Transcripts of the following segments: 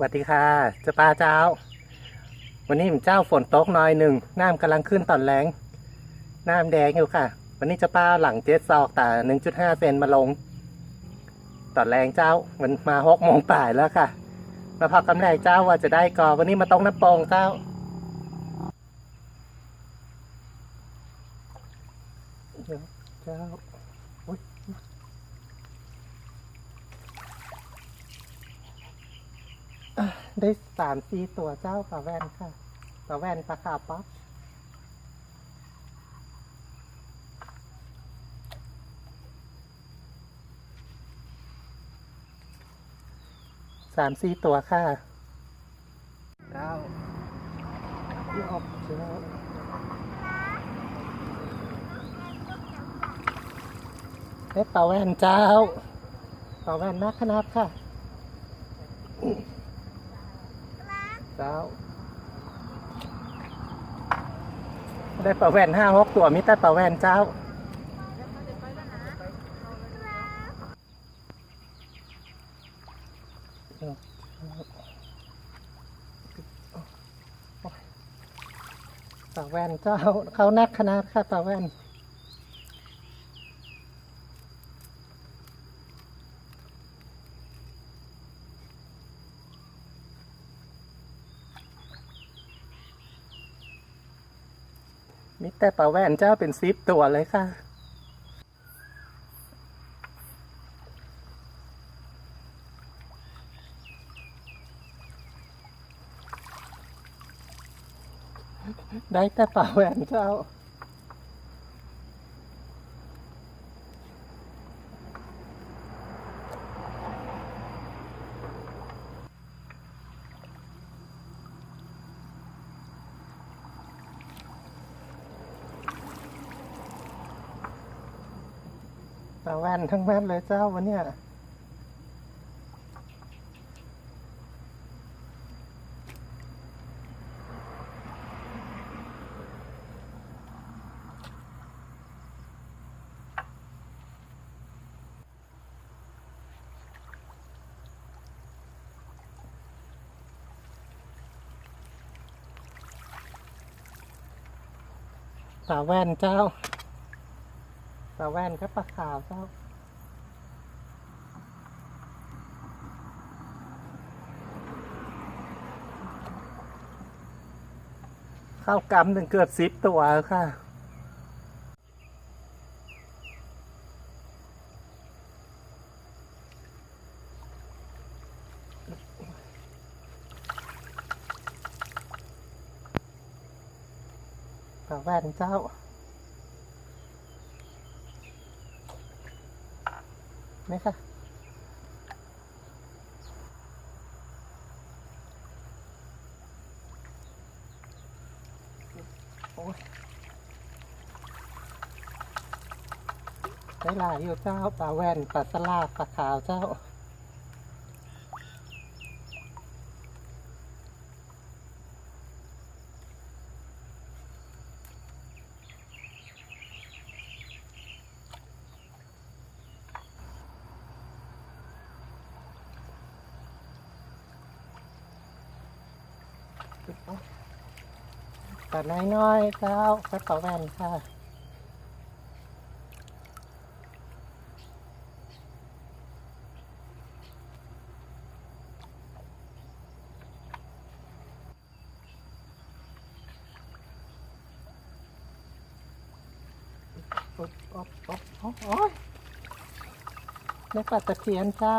สวัสดีค่ะเจะปลาเจ้า วันนี้ผมเจ้าฝนตกน้อยหนึ่งน้ำกำลังขึ้นตอนแรงน้ำแดงอยู่ค่ะ วันนี้จะปลาหลังเจ็ดซอกแต่หนึ่งจุดห้าเซนมาลงตอนแรงเจ้ามันมาหกโมงป่ายแล้วค่ะ มาพักกำแรกเจ้าว่าจะได้ก่อวันนี้มาต้องน้ำปองเจ้าเจ้าอุ๊ยอะ ได้สามสี่ตัวเจ้าปลาแว่นค่ะปลาแว่นปลาขาป๊อปสามสี่ตัวค่ะเจ้าที่ออกเจ้าได้เป่าแว่นเจ้าเป่าแว่นนักขนาดค่ะ เจ้า ได้ป่าแว่นห้าหกตัวมิแต่เป่าแว่นเจ้าป่าแว่นเจ้าเขานักขนาดค่ะป่าแว่น มิแต่ปลาแว่นเจ้าเป็นซิปตัวเลยค่ะ ได้แต่ปลาแว่นเจ้า ปลาแว่นทั้งนั้นเลยเจ้าวันเนี้ยปลาแว่นเจ้า ปลาแว่นครับปลาขาวเจ้าเข้ากำหนึ่งเกือบสิบตัวค่ะปลาแว่นเจ้า ไหมคะโอ้ยได้หลายอยู่เจ้าปลาแว่นปลาสลาดปลาขาวเจ้า ตัดน้อยๆเจ้ากระเป๋าแว่นค่ะโอ๊ยโอ๊ยโอ๊ยโอ๊ยโอ๊ยได้ปลาตะเพียนเจ้า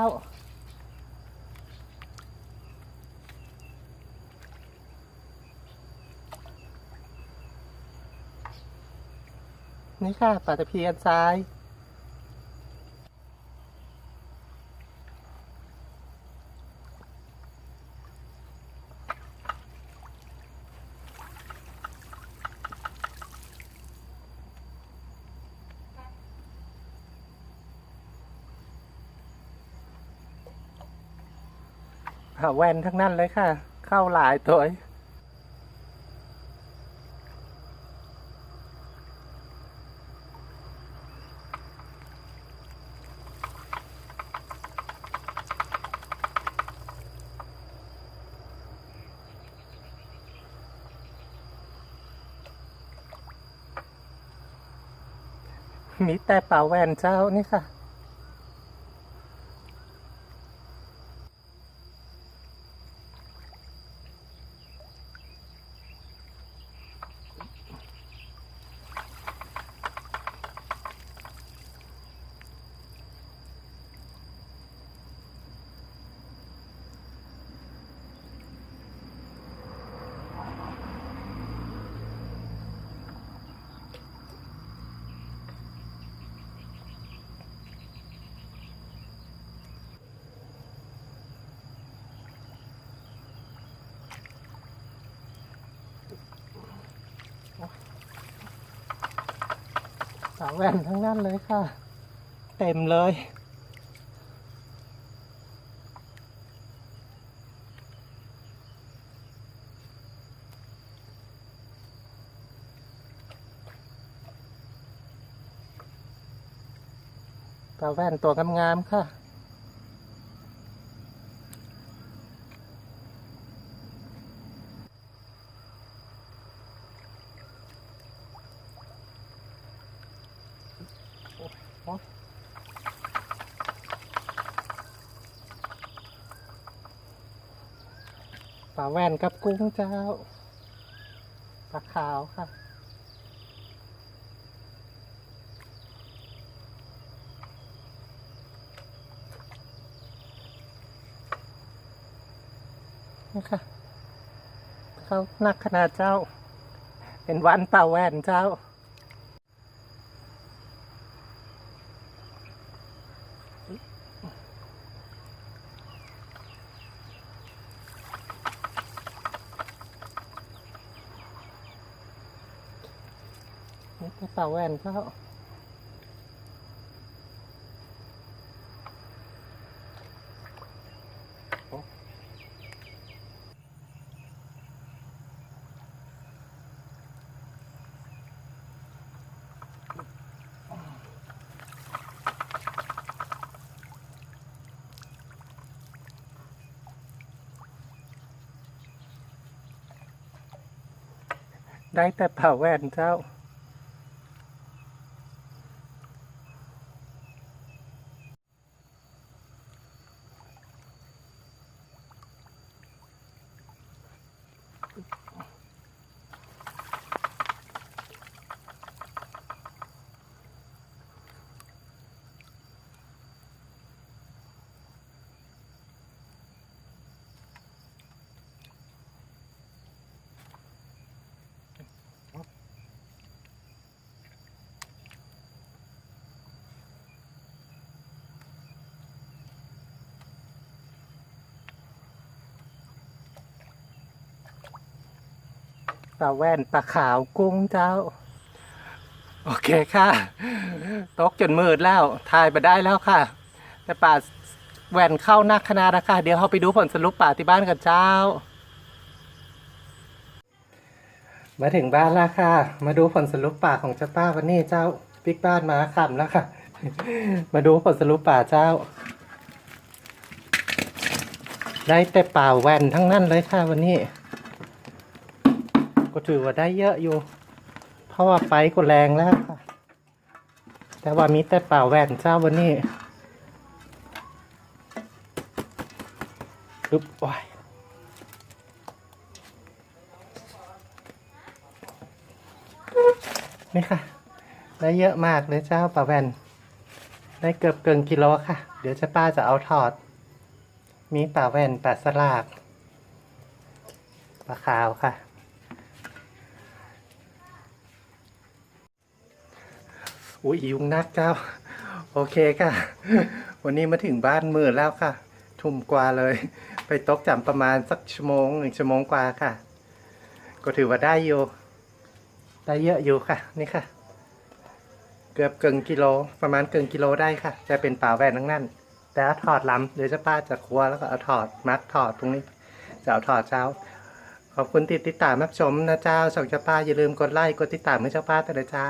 นี่ค่ะปลาตะเพียนซ้าย หาแว่นทั้งนั้นเลยค่ะ เข้าหลายตัว มีแต่ป่าแวนเจ้านี่ค่ะ สาวแว่นทั้งนั้นเลยค่ะ เต็มเลย สาวแว่นตัวงามๆค่ะ ปลาแว่นกับกุ้งเจ้า ปลาขาวค่ะ นี่ค่ะเขานักขนาดเจ้า เป็นวันปลาแว่นเจ้า นี่กระเป๋าแว่นเขาได้แต่เป๋าแว่นเจ้า ปลาแว่นปลาขาวกุ้งเจ้า โอเคค่ะ ตกจนมืดแล้วถ่ายไปได้แล้วค่ะ แต่ป่าแว่นเข้านักขนาดนะคะ เดี๋ยวเราไปดูผลสรุปป่าที่บ้านกันเจ้า มาถึงบ้านแล้วค่ะ มาดูผลสรุปป่าของเจ้าป้าวันนี้เจ้าปิกบ้านมาขำแล้วค่ะ มาดูผลสรุปป่าเจ้า ได้แต่ป่าแว่นทั้งนั้นเลยค่ะวันนี้ ก็ถือว่าได้เยอะอยู่ เพราะว่าไฟก็แรงแล้วค่ะ แต่ว่ามีแต่เปล่าแหวนเจ้าวันนี้ลุบว้ยนี่ค่ะ ได้เยอะมากเลยเจ้าปลาแวนได้เกือบเกินกิโลค่ะ เดี๋ยวเจะป้าจะเอาถอด มีปลาแวนปลาสลากปลาขาวค่ะ อุ้ยยุงนักเจ้า โอเคค่ะ วันนี้มาถึงบ้านมืดแล้วค่ะ ทุ่มกว่าเลย ไปตกจำประมาณสักชั่วโมงหนึ่งชั่วโมงกว่าค่ะ ก็ถือว่าได้อยู่ได้เยอะอยู่ค่ะ นี่ค่ะ เกือบเกินกิโลประมาณเกินกิโลได้ค่ะ จะเป็นป่าแหวนทั้งนั้น แต่เอาถอดลำเดี๋ยวเจะป้าจะครัวแล้วก็เอาถอดมัดถอดตรงนี้จะเอาถอดเจ้าขอบคุณที่ติดตามรับชมนะเจ้าช่องเจ้าป้าอย่าลืมกดไลค์กดติดตามให้เจ้าป้าแต่ละเจ้า